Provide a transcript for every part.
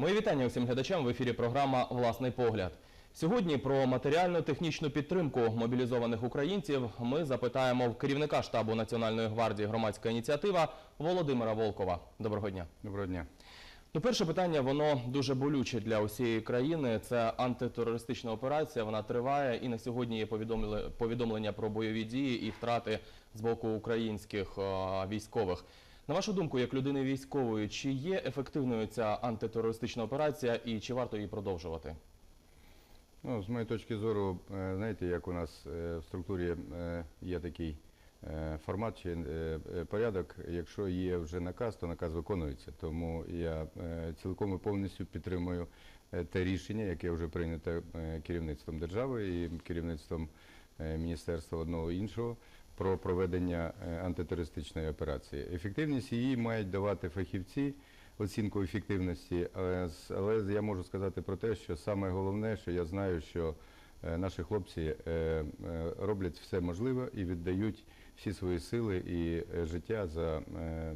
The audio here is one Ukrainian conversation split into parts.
Мої вітання усім глядачам в ефірі програма Власний погляд. Сьогодні про матеріальну технічну підтримку мобілізованих українців ми запитаємо в керівника штабу Національної гвардії громадська ініціатива Володимира Волкова. Доброго дня. Доброго дня. Ну, перше питання, воно дуже болюче для усієї країни. Це антитерористична операція. Вона триває, і на сьогодні є повідомле- повідомлення про бойові дії і втрати з боку українських е, військових. На вашу думку, як людини військової, чи є ефективною ця антитерористична операція і чи варто її продовжувати? Ну, з моєї точки зору, е, знаєте, як у нас е, в структурі е, є такий формат чи порядок, якщо є вже наказ, то наказ виконується. Тому я цілком і повністю підтримую те рішення, яке вже прийнято керівництвом держави і керівництвом міністерства одного іншого. Про проведення е, антитерористичної операції. Ефективність її мають давати фахівці, оцінку ефективності, але, я можу сказати про те, що саме головне, що я знаю, що е, наші хлопці е, е, роблять все можливе і віддають всі свої сили і е, життя за е,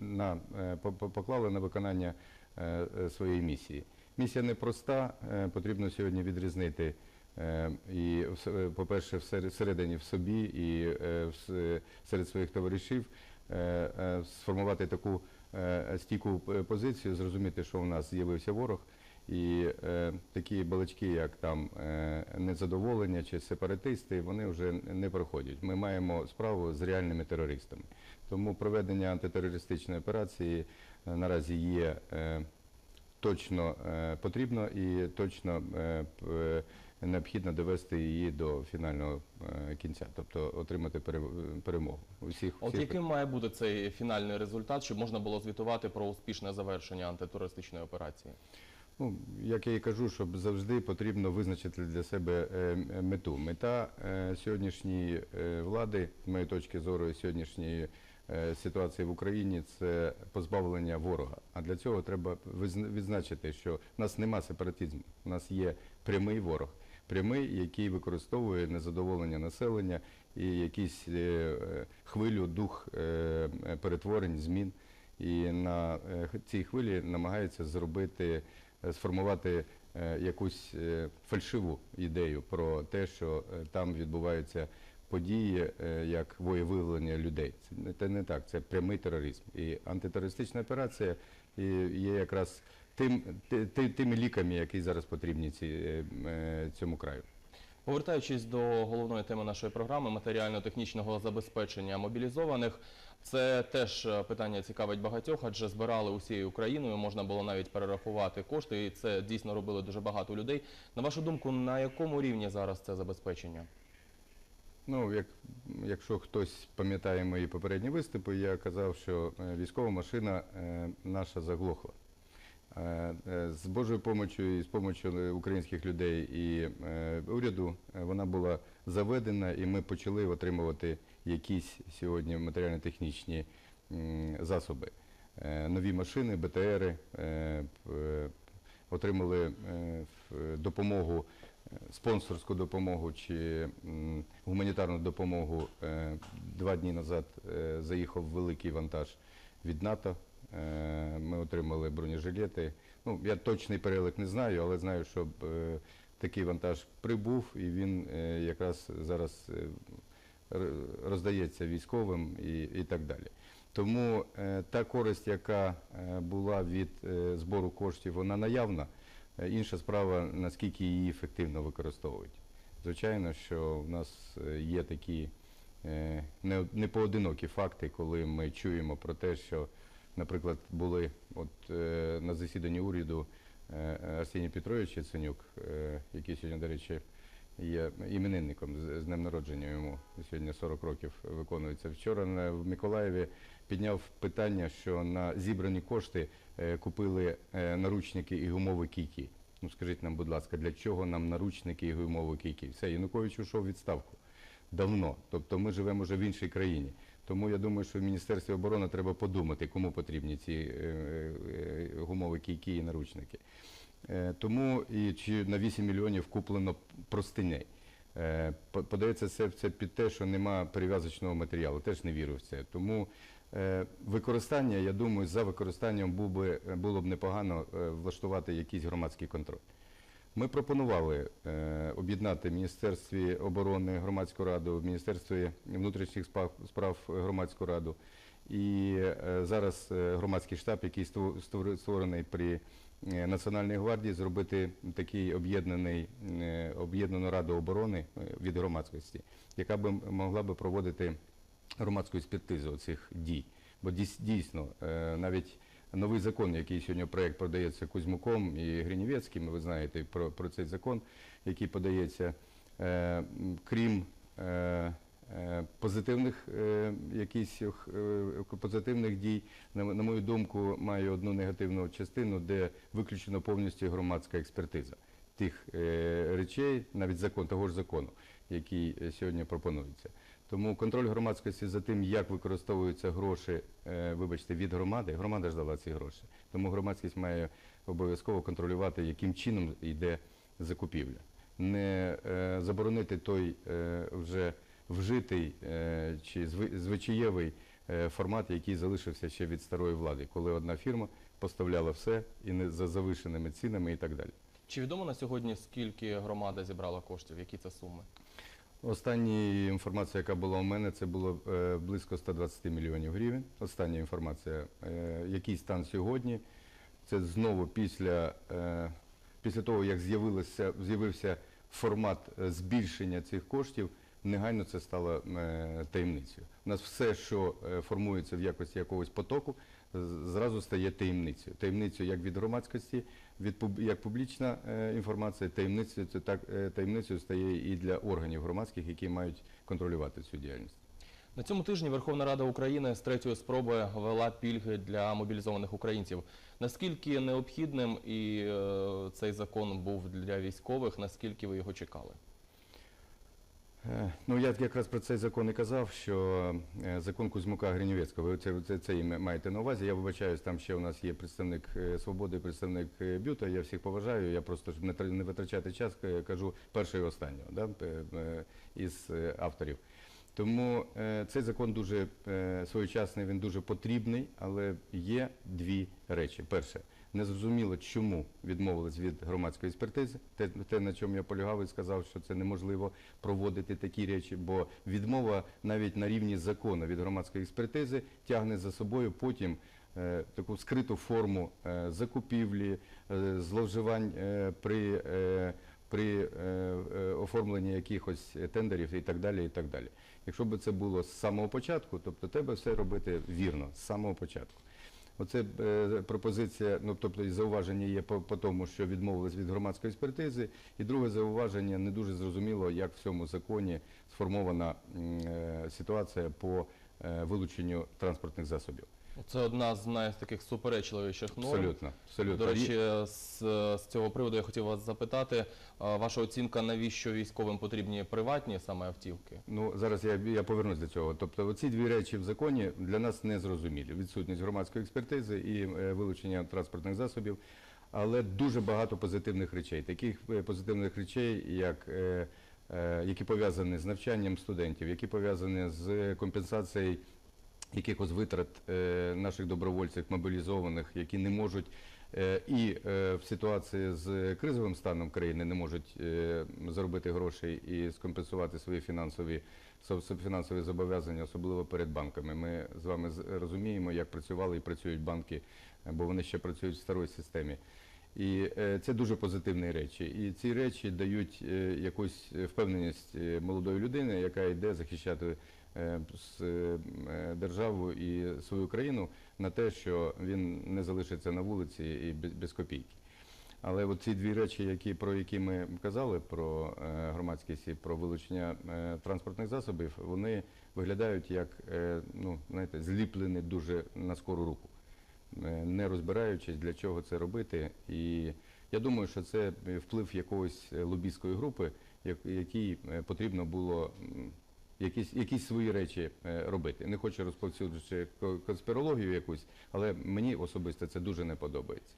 на е, по- по- поклали на виконання е, е, своєї місії. Місія непроста, е, потрібно сьогодні відрізнити. Е, І е, по-перше, всередині в собі і е, серед своїх товаришів сформувати таку стійку позицію, зрозуміти, що у нас з'явився ворог, і такі балачки, як там незадоволення чи сепаратисти, вони вже не проходять. Ми маємо справу з реальними терористами. Тому проведення антитерористичної операції наразі є. Точно потрібно і точно необхідно довести її до фінального е, кінця, тобто отримати пере- перемогу. Усіх От всіх яким має бути цей фінальний результат, щоб можна було звітувати про успішне завершення антитерористичної операції? Ну, як я і кажу, щоб завжди потрібно визначити для себе е, мету. Мета е, сьогоднішньої влади, з моєї точки зору, сьогоднішньої ситуації в Україні це позбавлення ворога. А для цього треба відзначити, що в нас нема сепаратизму, у нас є прямий ворог. Прямий, який використовує незадоволення населення і якийсь е, хвилю, дух е, перетворень, змін. І на е, цій хвилі намагається зробити, сформувати якусь фальшиву ідею про те, що там відбуваються події як воєвиявлення людей. Це не так, це прямий тероризм. І антитерористична операція є якраз тим, ти- ти- тими ліками, які зараз потрібні ці, е, е, цьому краю. Повертаючись до головної теми нашої програми матеріально-технічного забезпечення мобілізованих, це теж е, питання цікавить багатьох, адже збирали усією Україною, можна було навіть перерахувати кошти, і це дійсно робили дуже багато людей. На вашу думку, на якому рівні зараз це забезпечення? Ну, як, якщо хтось пам'ятає мої попередні виступи, я казав, що військова машина наша заглохла. Е, е, З Божою помочою і з помочою українських людей і е, уряду вона була заведена, і ми почали отримувати якісь сьогодні матеріально-технічні засоби. Нові машини, БТРи, отримали допомогу, спонсорську допомогу чи гуманітарну допомогу. Два дні назад заїхав великий вантаж від НАТО. Е, Ми отримали бронежилети. Ну, я точний перелик не знаю, але знаю, що е, такий вантаж прибув і він е, якраз зараз роздається військовим і, і так далі. Тому та користь, яка була від збору коштів, вона наявна. Інша справа, наскільки її ефективно використовують. Звичайно, що в нас є такі е, не, не поодинокі факти, коли ми чуємо про те, що, наприклад, були от, е, на засіданні уряду е, Арсеній Петрович Яценюк, е, який сьогодні, до речі, є іменинником з з днем народження йому сьогодні 40 років виконується. Вчора на- в Миколаєві підняв питання, що на зібрані кошти е, купили е, наручники і гумові кійки. Ну скажіть нам, будь ласка, для чого нам наручники і гумові кійки? Все, Янукович ушов відставку давно. Тобто ми живемо вже в іншій країні. Тому я думаю, що в Міністерстві оборони треба подумати, кому потрібні ці е, е, гумові кійки і наручники. Е, Тому і чи на 8 мільйонів куплено простиней. Е, Подається це, під те, що нема перев'язочного матеріалу. Теж не вірю в це. Тому Е, Використання, я думаю, за використанням було б непогано е, влаштувати якийсь громадський контроль. Ми пропонували е, об'єднати Міністерстві оборони громадську раду, Міністерстві внутрішніх справ, справ громадську раду. І е, зараз е, громадський штаб, який ство- створений при Національній гвардії, зробити такий об'єднаний об'єднану раду оборони від громадськості, яка би могла би проводити громадську експертизу цих дій. Бо дійс- дійсно навіть новий закон, який сьогодні проект подається Кузьмуком і Гринівецьким, ви знаєте про, про цей закон, який подається, е, крім е, е, позитивних е, якісь е, позитивних дій, на, на мою думку, має одну негативну частину, де виключено повністю громадська експертиза тих е, речей, навіть закон того ж закону, який е, сьогодні пропонується. Тому контроль громадськості за тим, як використовуються гроші, е, вибачте, від громади. Громада ж дала ці гроші. Тому громадськість має обов'язково контролювати, яким чином йде закупівля. Не е, заборонити той е, вже вжитий чи звичаєвий формат, який залишився ще від старої влади, коли одна фірма поставляла все і не за завишеними цінами і так далі. Чи відомо на сьогодні, скільки громада зібрала коштів? Які це суми? Остання інформація, яка була у мене, це було е, близько 120 мільйонів гривень. Остання інформація. Е, який стан сьогодні? Це знову після, е, після того, як з'явився формат збільшення цих коштів, негайно це стало таємницею. У нас все, що формується в якості якогось потоку, зразу стає таємницею. Таємницею як від громадськості, від як публічна е, інформація, таємницею це так е, таємницею стає і для органів громадських, які мають контролювати цю діяльність. На цьому тижні Верховна Рада України з третьої спроби ввела пільги для мобілізованих українців. Наскільки необхідним і е, цей закон був для військових? Наскільки ви його чекали? Ну, я якраз про цей закон і казав, що е, закон Кузьмука Гринівецького, ви це, це, це маєте на увазі. Я вибачаюсь, там ще у нас є представник е, свободи, представник е, бюта. Я всіх поважаю. Я просто щоб не тр- не витрачати час, кажу першого і останнього да, із авторів. Тому цей закон дуже своєчасний, він дуже потрібний, але є дві речі. Перше, незрозуміло, чому відмовились від громадської експертизи. Те, те, на чому я полягав і сказав, що це неможливо проводити такі речі, бо відмова навіть на рівні закону від громадської експертизи тягне за собою потім е, таку скриту форму е, закупівлі, е, зловживань при, при оформленні якихось тендерів і так далі. І так далі. Якщо б це було з самого початку, тобто треба все робити вірно з самого початку. Оце е, пропозиція, ну тобто зауваження є по, по тому, що відмовились від громадської експертизи. І друге зауваження не дуже зрозуміло, як в цьому законі сформована е, ситуація по е, вилученню транспортних засобів. Це одна з таких суперечливіших норм. Абсолютно, абсолютно. До речі, з, з цього приводу я хотів вас запитати, а, ваша оцінка, навіщо військовим потрібні приватні саме автівки? Ну зараз я, я повернусь до цього. Тобто, оці дві речі в законі для нас не зрозумілі: відсутність громадської експертизи і е, вилучення транспортних засобів. Але дуже багато позитивних речей. Таких е, позитивних речей, як е, е, які пов'язані з навчанням студентів, які пов'язані з компенсацією якихось витрат е, наших добровольців мобілізованих, які не можуть е, і е, в ситуації з кризовим станом країни не можуть заробити гроші і скомпенсувати свої фінансові со- со- фінансові зобов'язання, особливо перед банками. Ми з вами розуміємо, як працювали і працюють банки, бо вони ще працюють в старій системі. І це дуже позитивні речі. І ці речі дають якусь впевненість молодої людини, яка йде захищати е, с- е, державу і свою країну на те, що він не залишиться на вулиці і без, копійки. Але от ці дві речі, про які ми казали, про е, громадськість і про вилучення транспортних засобів, вони виглядають як ну, зліплені дуже на скору руку, не розбираючись, для чого це робити. І я думаю, що це вплив якоїсь лобістської групи, якій потрібно було якісь, якісь свої речі е, робити. Не хочу розповсюджувати конспірологію якусь, але мені особисто це дуже не подобається.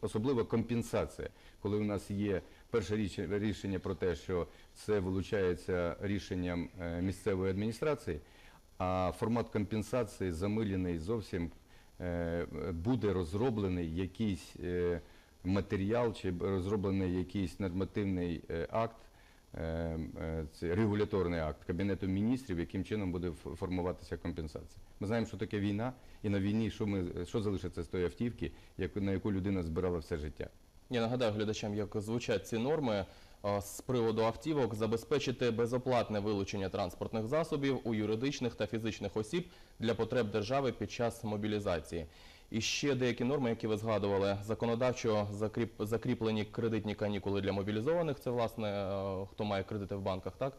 Особливо компенсація, коли у нас є перше рішення про те, що це вилучається рішенням е, місцевої адміністрації, а формат компенсації замилений зовсім е, буде розроблений якийсь матеріал чи розроблений якийсь нормативний акт, е, е, це регуляторний акт Кабінету міністрів, яким чином буде формуватися компенсація. Ми знаємо, що таке війна, і на війні що, ми, що залишиться з тої автівки, на яку людина збирала все життя. Я нагадаю глядачам, як звучать ці норми е, з приводу автівок, забезпечити безоплатне вилучення транспортних засобів у юридичних та фізичних осіб для потреб держави під час мобілізації. І ще деякі норми, які ви згадували, законодавчо закріп, закріплені кредитні канікули для мобілізованих. Це власне е, хто має кредити в банках, так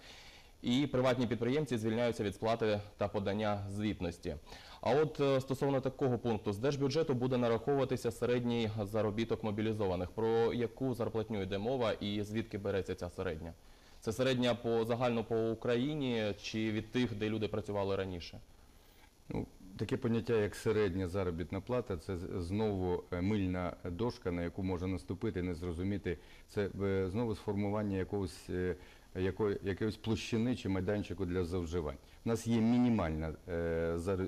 і приватні підприємці звільняються від сплати та подання звітності. А от е, стосовно такого пункту, з держбюджету буде нараховуватися середній заробіток мобілізованих. Про яку зарплатню йде мова і звідки береться ця середня? Це середня по загально по Україні чи від тих, де люди працювали раніше? Ну, таке поняття, як середня заробітна плата, це знову е, мильна дошка, на яку може наступити, не зрозуміти. Це е, знову сформування якогось, е, якої, якоїсь площини чи майданчику для завживань. У нас є мінімальна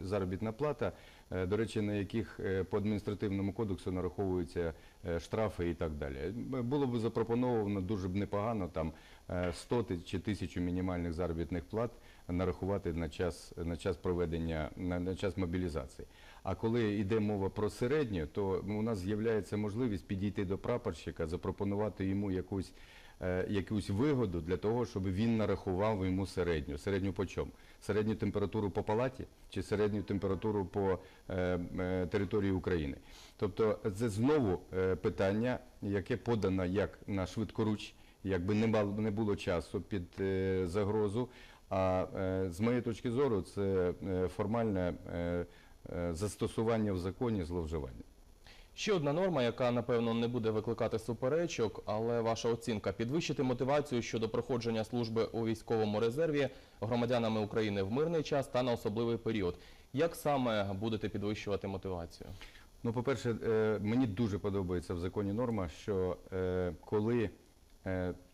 заробітна плата, до речі, на яких по адміністративному кодексу нараховуються штрафи і так далі. Було б запропоновано дуже б непогано там е, 100 ти- чи тисячу мінімальних заробітних плат нарахувати на час, на час проведення, на, на час мобілізації. А коли йде мова про середню, то у нас з'являється можливість підійти до прапорщика, запропонувати йому якусь, е, якусь вигоду для того, щоб він нарахував йому середню. Середню по чому? Середню температуру по палаті чи середню температуру по е, е, території України. Тобто це знову е, питання, яке подано як на швидкоруч, якби не було часу під е, загрозу. А е, з моєї точки зору, це е, формальне е, застосування в законі зловживання. Ще одна норма, яка напевно не буде викликати суперечок, але ваша оцінка підвищити мотивацію щодо проходження служби у військовому резерві громадянами України в мирний час та на особливий період. Як саме будете підвищувати мотивацію? Ну, по-перше, е, мені дуже подобається в законі норма, що коли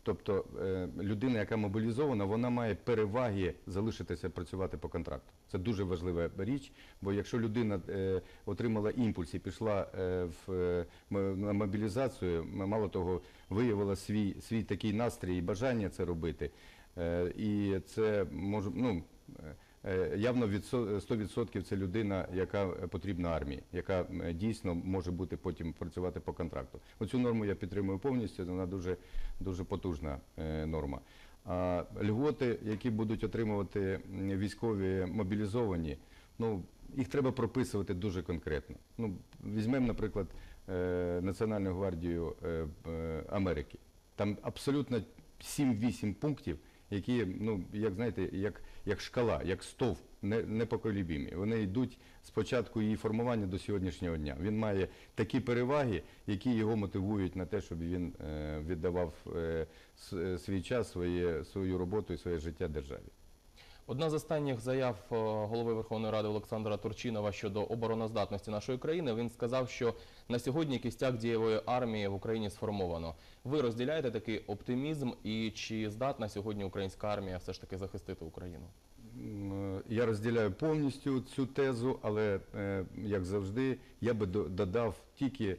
тобто е, людина, яка мобілізована, вона має переваги залишитися працювати по контракту. Це дуже важлива річ, бо якщо людина е, отримала імпульс і пішла е, в, е, мобілізацію, мало того, виявила свій, свій такий настрій і бажання це робити, е, і це може, ну, е, Е, Явно від 100% це людина, яка е, потрібна армії, яка е, дійсно може бути потім працювати по контракту. Оцю норму я підтримую повністю. Вона дуже дуже потужна е, норма. А льготи, які будуть отримувати військові мобілізовані, ну їх треба прописувати дуже конкретно. Ну візьмемо, наприклад, е, Національну гвардію е, е, Америки. Там абсолютно 7-8 пунктів, які, ну, як знаєте, як, як шкала, як стовп, не, непоколібімі. Вони йдуть з початку її формування до сьогоднішнього дня. Він має такі переваги, які його мотивують на те, щоб він е, віддавав е, свій час, свою роботу і своє життя державі. Одна з останніх заяв е, голови Верховної Ради Олександра Турчинова щодо обороноздатності нашої країни. Він сказав, що на сьогодні кістяк дієвої армії в Україні сформовано. Ви розділяєте такий оптимізм і чи здатна сьогодні українська армія все ж таки захистити Україну? Е, Я розділяю повністю цю тезу, але е, як завжди, я би до- додав тільки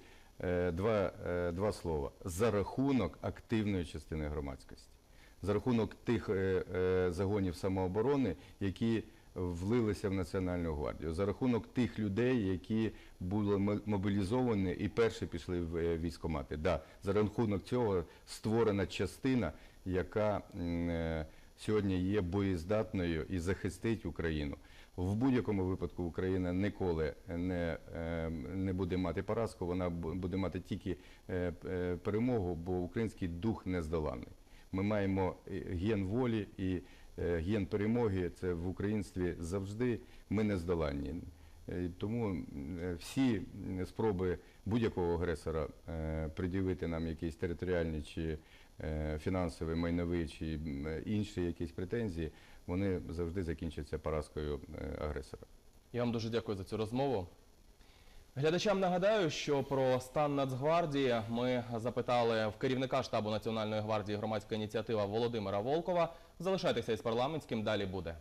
два, два слова за рахунок активної частини громадськості, за рахунок тих е, е, загонів самооборони, які влилися в Національну гвардію, за рахунок тих людей, які були мо- мобілізовані і перші пішли в е, військкомати. Да, за рахунок цього створена частина, яка сьогодні є боєздатною і захистить Україну. В будь-якому випадку Україна ніколи не, не буде мати поразку, вона буде мати тільки перемогу, бо український дух нездоланний. Ми маємо е, ген волі і е, ген перемоги. Це в українстві завжди ми нездоланні. Е, Тому всі спроби будь-якого агресора пред'явити нам якісь територіальні чи фінансові, майнові чи інші якісь претензії, вони завжди закінчаться поразкою агресора. Я вам дуже дякую за цю розмову. Глядачам нагадаю, що про стан Нацгвардії ми запитали в керівника штабу Національної гвардії громадська ініціатива Володимира Волкова. Залишайтеся із парламентським, далі буде.